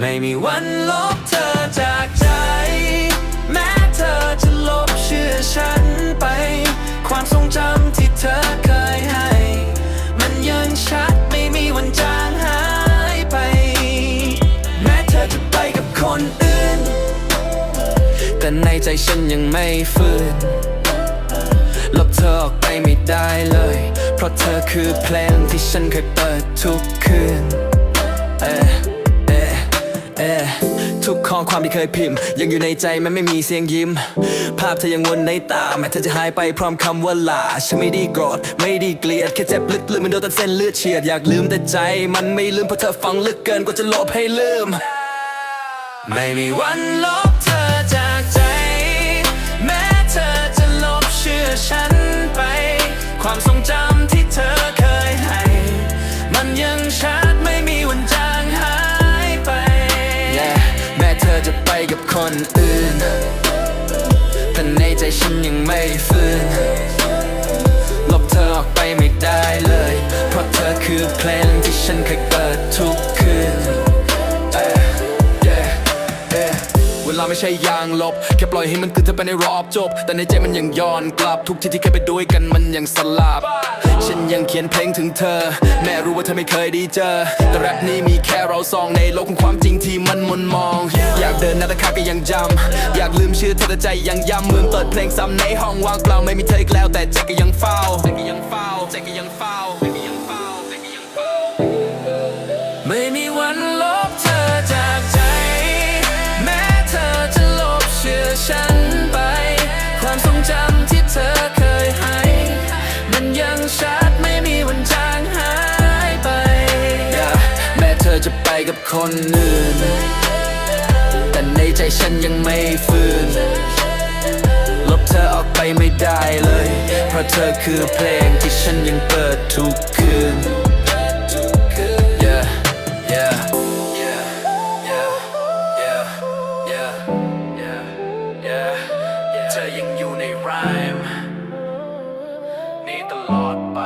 ไม่มีวันลบเธอจากใจ แม้เธอจะลบเชื่อฉันไป ความทรงจำที่เธอเคยให้ มันยังชัดไม่มีวันจางหายไป แม้เธอจะไปกับคนอื่น แต่ในใจฉันยังไม่ฟื้นลบเธอออกไปไม่ได้เลย เพราะเธอคือเพลงที่ฉันเคยเปิดทุกคืน ข้อความที่เคยพิมพ์ ยังอยู่ในใจแม้ไม่มีเสียงยิ้ม ภาพเธอยังวนในตา แม้เธอจะหายไปพร้อมคำว่าลาฉันไม่ได้โกรธไม่ได้เกลียด แค่เจ็บลึกๆมันโดนตัดเส้นเลือดเฉียดอยากลืมแต่ใจ มันไม่ลืมเพราะเธอฟังลึกเกินกว่าจะลบให้ลืม ไม่มีวันลบเธอจากใจ แม้เธอจะลบเชื่อฉันไป ความทรงจำ คนอื่น แต่ในใจฉันยังไม่ฟื้น ลบเธอออกไปไม่ได้เลย เพราะเธอคือเพลงที่ฉันเคยเปิดทุกคืนเวลาไม่ใช่ยางลบ แค่ปล่อยให้มันเกิดเธอไปในรอบจบ แต่ในใจมันยังย้อนกลับ ทุกที่ที่เคยไปด้วยกันมันยังสลับ ฉันยังเขียนเพลงถึงเธอ แม้รู้ว่าเธอไม่เคยได้เจอ แต่แรปนี้มีแค่เราสองในโลกของความจริงที่มันมนมอง เดินหน้าต่ขาก็ยังจำอยากลืมชื่อเธอแต่ใจยังย้ำเมือเปิดเพลงซ้ำในห้องว่างเปล่าไม่มีเธออีกแล้วแต่ใจก็ยังเฝ้าใจก็ยังเฝ้าใจก็ยังเฝ้าใจก็ยังเฝ้าใจก็ยังเฝ้าไม่มีวันลบเธอจากใจ แม้เธอจะลบเชื่อฉันไป ความทรงจำที่เธอเคยให้ มันยังชัดไม่มีวันจางหายไปแม้เธอจะไปกับคนอื่น แต่ในใจฉันยังไม่ฟื้น ลบเธอออกไปไม่ได้เลย เพราะเธอคือเพลงที่ฉันยังเปิดทุกคืน Yeah, yeah, yeah, yeah, yeah, yeah, yeah, yeah, เธอยังอยู่ในรายมนี่ตลอดไป